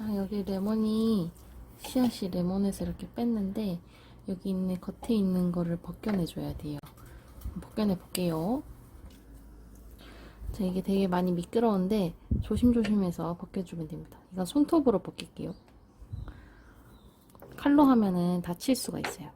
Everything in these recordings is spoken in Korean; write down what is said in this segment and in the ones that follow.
자, 여기 레몬이 씨앗이 레몬에서 이렇게 뺐는데 여기 있는 겉에 있는 거를 벗겨내 줘야 돼요. 벗겨내 볼게요. 자, 이게 되게 많이 미끄러운데 조심조심해서 벗겨주면 됩니다. 이건 손톱으로 벗길게요. 칼로 하면은 다칠 수가 있어요.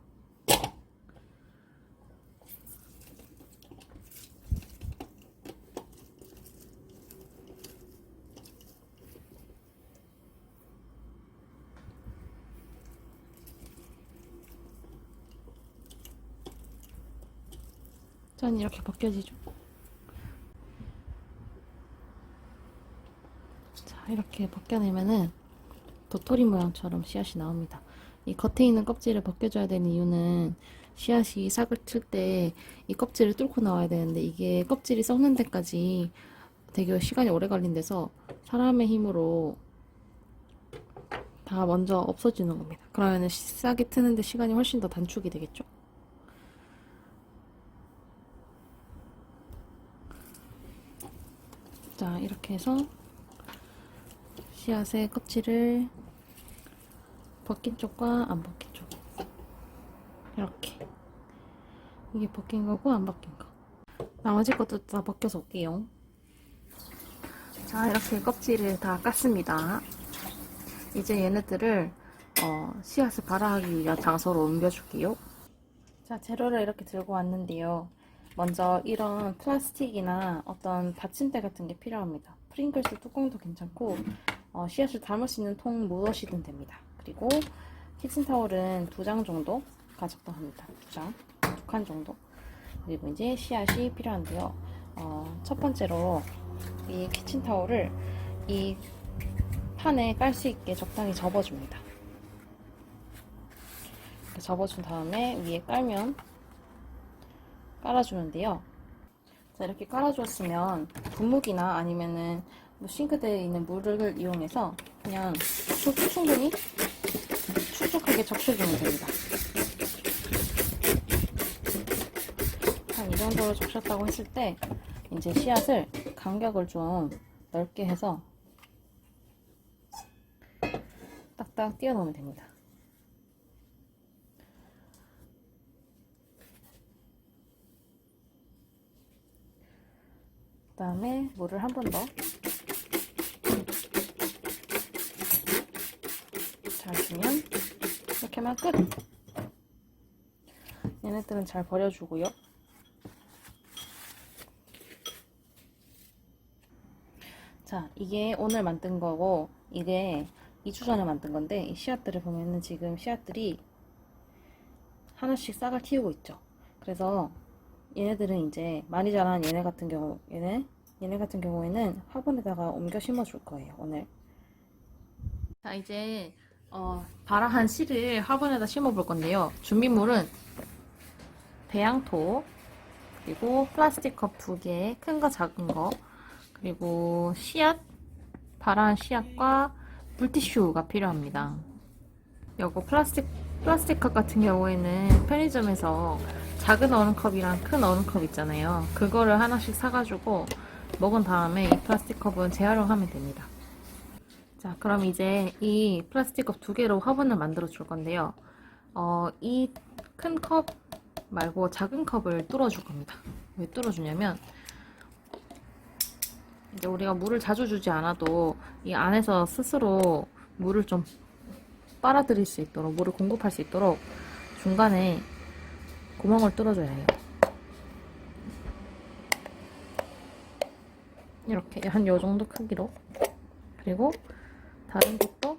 전 이렇게 벗겨지죠. 자, 이렇게 벗겨내면은 도토리 모양처럼 씨앗이 나옵니다. 이 겉에 있는 껍질을 벗겨줘야 되는 이유는 씨앗이 싹을 틀 때 이 껍질을 뚫고 나와야 되는데 이게 껍질이 썩는 데까지 되게 시간이 오래 걸린대서 사람의 힘으로 다 먼저 없어지는 겁니다. 그러면 은 싹이 트는데 시간이 훨씬 더 단축이 되겠죠? 자, 이렇게 해서 씨앗의 껍질을 벗긴 쪽과 안 벗긴 쪽. 이렇게. 이게 벗긴 거고 안 벗긴 거. 나머지 것도 다 벗겨서 올게요. 자 이렇게 껍질을 다 깠습니다. 이제 얘네들을 어, 씨앗을 발화하기 위한 장소로 옮겨줄게요. 자 재료를 이렇게 들고 왔는데요 먼저 이런 플라스틱이나 어떤 받침대 같은 게 필요합니다 프링글스 뚜껑도 괜찮고 어, 씨앗을 담을 수 있는 통 무엇이든 됩니다 그리고 키친타올은 두 장 정도 가져도 합니다. 두 장, 두 칸 정도. 그리고 이제 씨앗이 필요한데요. 어, 첫 번째로 이 키친타올을 이 판에 깔 수 있게 적당히 접어줍니다. 접어준 다음에 위에 깔면 깔아주는데요. 자, 이렇게 깔아주었으면 분무기나 아니면은 뭐 싱크대에 있는 물을 이용해서 그냥 충- 충분히 촉촉하게 적셔주면 됩니다. 한 이 정도로 적셨다고 했을 때 이제 씨앗을 간격을 좀 넓게 해서 딱딱 띄워 놓으면 됩니다. 그 다음에 물을 한 번 더. 잘 주면 이렇게 하면 끝! 얘네들은 잘 버려주고요. 자, 이게 오늘 만든 거고, 이게 2주 전에 만든 건데, 이 씨앗들을 보면은 지금 씨앗들이 하나씩 싹을 틔우고 있죠. 그래서 얘네들은 이제 많이 자란 얘네 같은 경우, 얘네, 얘네 같은 경우에는 화분에다가 옮겨 심어 줄 거예요, 오늘. 자, 이제 어, 발아한 씨를 화분에다 심어 볼 건데요. 준비물은 배양토, 그리고 플라스틱 컵 두 개, 큰 거, 작은 거, 그리고 씨앗, 발아한 씨앗과 물티슈가 필요합니다. 요거 플라스틱, 플라스틱 컵 같은 경우에는 편의점에서 작은 얼음컵이랑 큰 얼음컵 있잖아요. 그거를 하나씩 사가지고 먹은 다음에 이 플라스틱 컵은 재활용하면 됩니다. 자, 그럼 이제 이 플라스틱 컵 두 개로 화분을 만들어 줄 건데요. 어, 이 큰 컵 말고 작은 컵을 뚫어 줄 겁니다. 왜 뚫어 주냐면 이제 우리가 물을 자주 주지 않아도 이 안에서 스스로 물을 좀 빨아들일 수 있도록 물을 공급할 수 있도록 중간에 구멍을 뚫어줘야 해요. 이렇게 한 요 정도 크기로 그리고 다른 것도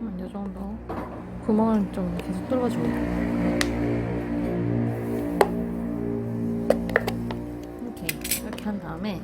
한요 정도 구멍을 좀 계속 뚫어줍니다. 한 다음에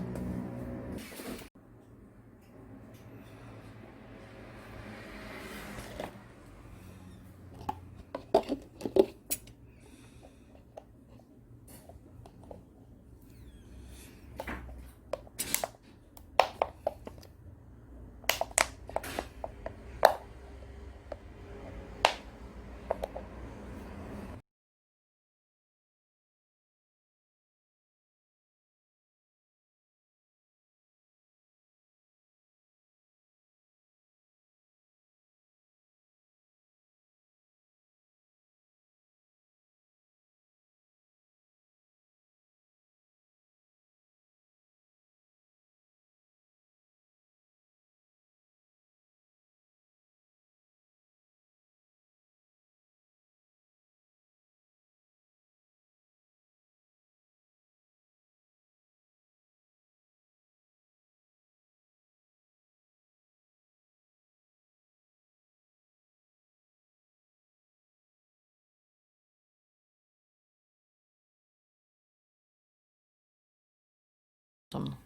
som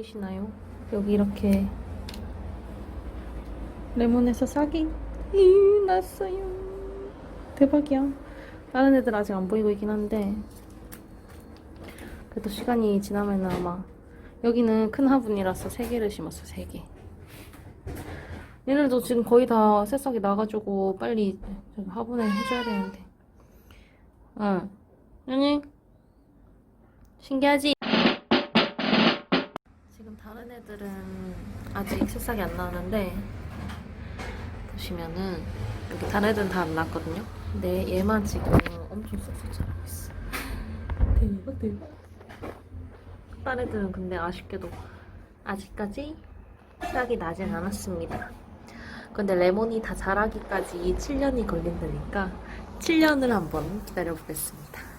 보이시나요? 여기 이렇게 레몬에서 싹이 이 났어요. 대박이야. 다른 애들 아직 안 보이고 있긴 한데 그래도 시간이 지나면 아마 여기는 큰 화분이라서 세 개를 심었어 세 개. 얘네들도 지금 거의 다 새싹이 나가지고 빨리 화분에 해줘야 되는데. 응. 아니 신기하지? 다른 애들은 아직 새싹이 안 나는데 보시면은 여기 다른 애들은 다안 났거든요. 근데 얘만 지금 엄청 쏙쏙 자라고 있어. 대박 대박. 다른 애들은 근데 아쉽게도 아직까지 싹이 나진 않았습니다. 근데 레몬이 다 자라기까지 7년이 걸린다니까 7년을 한번 기다려 보겠습니다.